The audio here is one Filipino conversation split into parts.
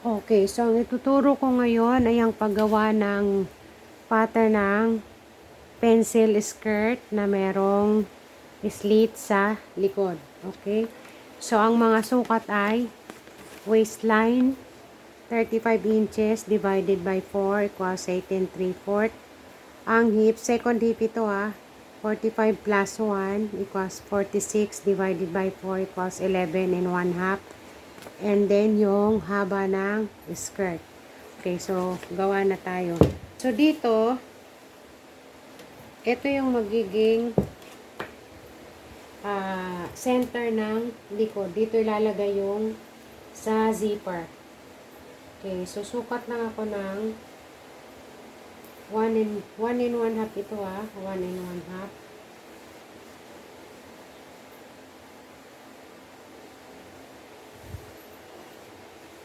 Okay, so ang ituturo ko ngayon ay ang paggawa ng pattern ng pencil skirt na merong slit sa likod. Okay? So, ang mga sukat ay waistline 35 inches divided by 4 equals 18 3 4 Ang hip, second hip ito ah, 45 plus 1 equals 46 divided by 4 equals 11 and 1 half. And then, yung haba ng skirt. Okay, so, gawa na tayo. So, dito, ito yung magiging ah, center ng likod. Dito ilalagay yung sa zipper. Okay, so, sukat lang ako ng 1 and 1 and 1 half ito ah. 1 and 1 half.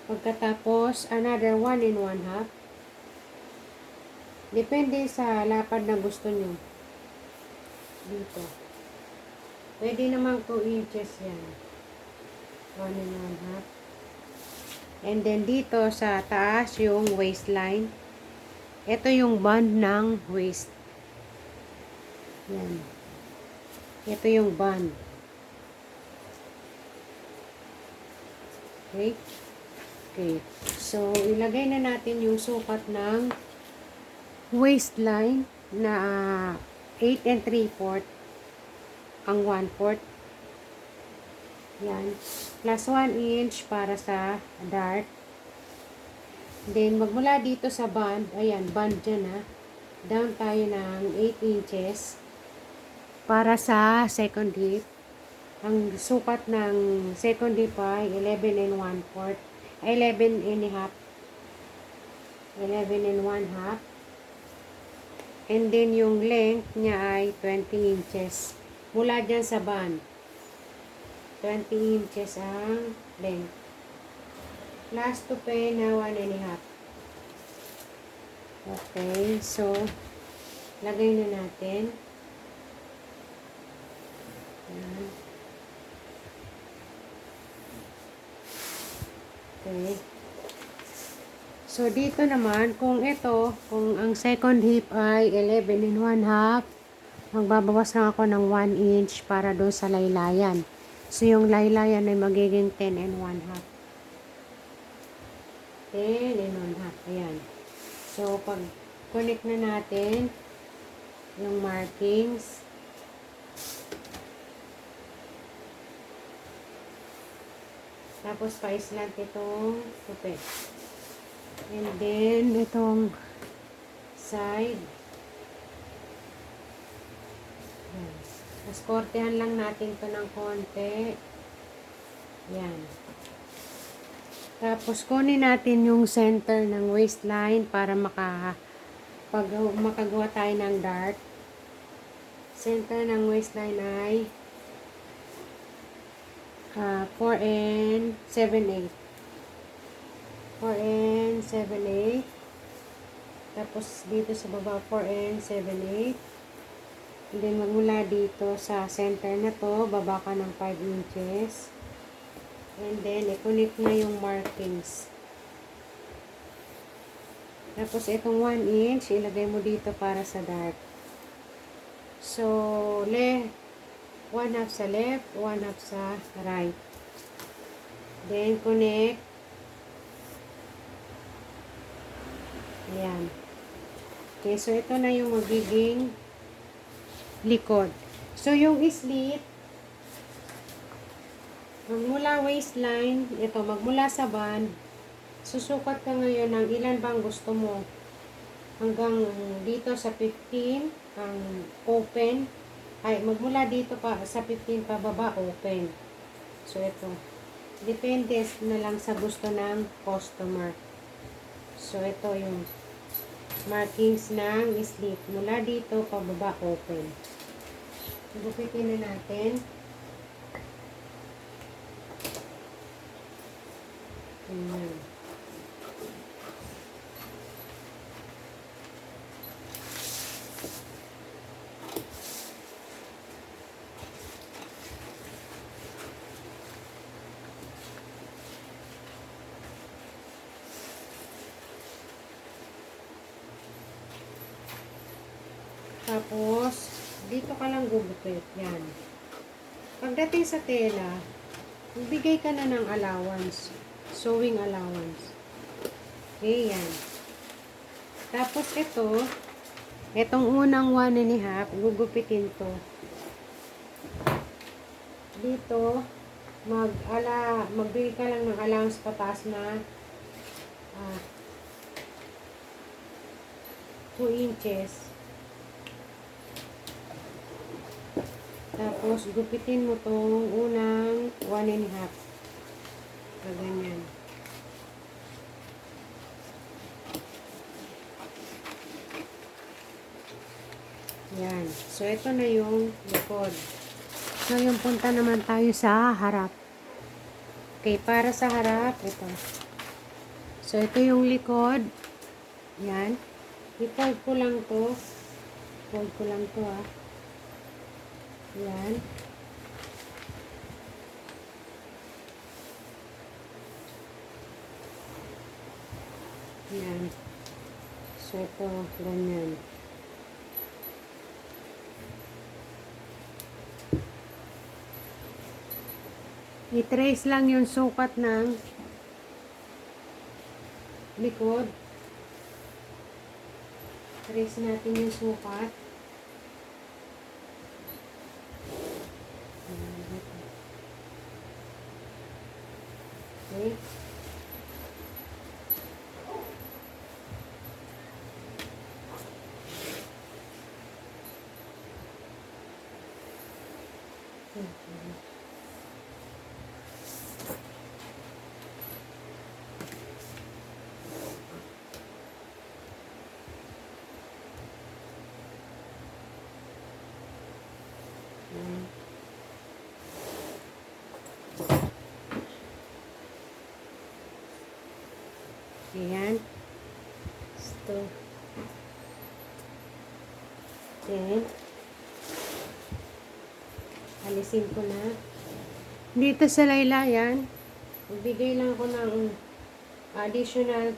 Pagkatapos, another 1 and 1 half. Depende sa lapad na gusto nyo. Dito. Pwede namang 2 inches yan. 1 and 1 half. And then dito sa taas yung waistline. Ito yung band ng waist. Yan. Ito yung band. Okay. Okay. So, ilagay na natin yung sukat ng waistline na 8 and 3 fourth ang 1 fourth. Yan. Plus 1 inch para sa dart. Then, magmula dito sa band, ayan, band dyan ha. Down tayo ng 8 inches para sa second hip. Ang sukat ng second hip ay 11 and 1 fourth. 11 and a half. 11 and 1 half. And then yung length niya ay 20 inches. Mula dyan sa band. 20 inches ang length. Plus to pay na 1 and a half. Okay, so lagay na natin. Yan. Okay. So, dito naman, kung ito, kung ang second hip ay 11 and 1 half, magbabawas lang ako ng 1 inch para doon sa laylayan. So, yung laylayan ay magiging 10 and 1 half. 10 and 1 half. Ayan. So, pag connect na natin yung markings, Tapos, pa-slant itong tupi. And then, itong side. Yan. Mas kortehan lang natin to ng konti. Yan. Tapos, kunin natin yung center ng waistline para maka, pag, makagawa tayo ng dart. Center ng waistline ay uh, 4 and 7 8 4 and 7 8 tapos dito sa baba 4 and 7 8 and then magmula dito sa center na to baba ka ng 5 inches. And then i-connect na yung markings. Tapos itong 1 inch ilagay mo dito para sa dart so left 1 half sa left, 1 half sa right. Then, connect. Ayan. Okay, so ito na yung magiging likod. So, yung slit, magmula waistline, ito, magmula sa band, susukat ka ngayon ng ilan bang gusto mo. Hanggang dito sa 15, ang open, ay magmula dito pa sa 15 pababa open. So ito. Depende na lang sa gusto ng customer. So ito yung markings ng slip mula dito pababa open. Gupitin na natin. Ayan. Tapos, dito ka lang gugupit. Yan. Pagdating sa tela, bigay ka na ng allowance. Sewing allowance. Okay, yan. Tapos ito, itong unang one and a half, gugupitin to. Dito, mag ala magbigay ka lang ng allowance pataas na ah, 2 inches. Tapos, gupitin mo tong unang 1 and half. Na ganyan. Yan. So, ito na yung likod. Ngayon, punta naman tayo sa harap. Okay, para sa harap, ito. So, ito yung likod. Yan. I-fold ko lang to. Fold ko lang to, ah. Yan. Yan. So, ito, ganyan. I-trace lang yung sukat ng likod. Trace natin yung sukat. Ayan, dito. Okay. Okay. Ayan. Ayan. Ito. Then, alisin ko na. Dito sa laylayan, magbigay lang ako ng additional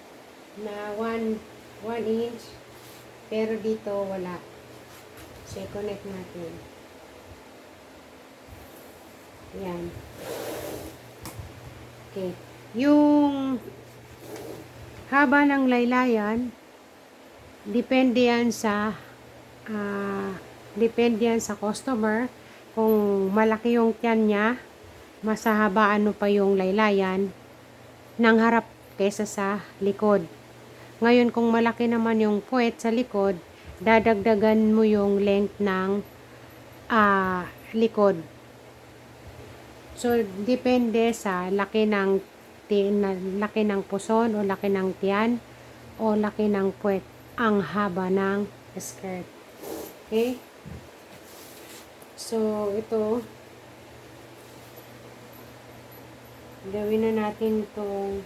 na 1 1 inch. Pero dito wala. So, i-connect natin. Yan. Okay. Yung haba ng laylayan, depende yan sa ah, depende yan sa customer. Kung malaki yung tiyan niya, mas hahabaan mo pa yung laylayan ng harap kaysa sa likod. Ngayon, kung malaki naman yung puwet sa likod, dadagdagan mo yung length ng ah, likod. So, depende sa laki ng laki ng puson o laki ng tiyan o laki ng puwet ang haba ng skirt. Okay? So, ito gawin na natin itong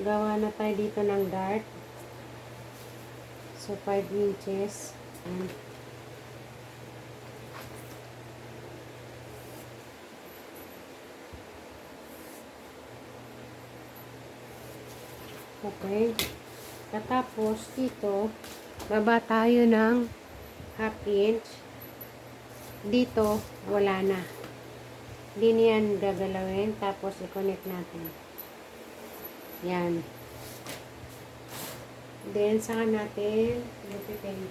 gawa na tayo dito ng dart. So, 5 inches. Ayan. Okay. Katapos, dito, baba tayo ng half inch. Dito, wala na. Hindi niyan gagalawin. Tapos, i-connect natin. Yan. Then, saka natin lupitin.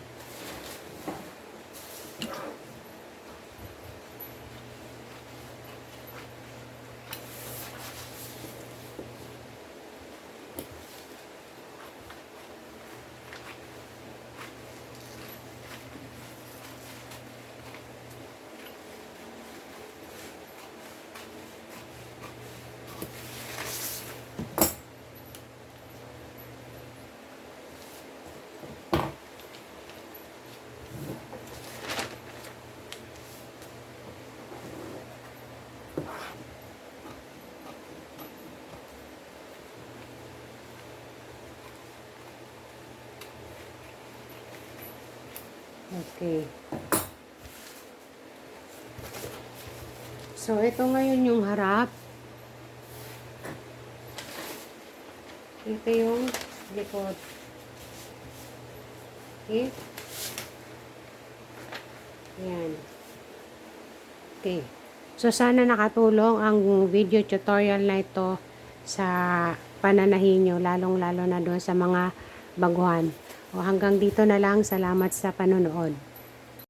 Okay. So, ito ngayon yung harap. Ito yung likod. Okay? Ayan. Okay. So, sana nakatulong ang video tutorial na ito sa pananahin nyo, lalong-lalo na doon sa mga baguhan. O hanggang dito na lang. Salamat sa panonood.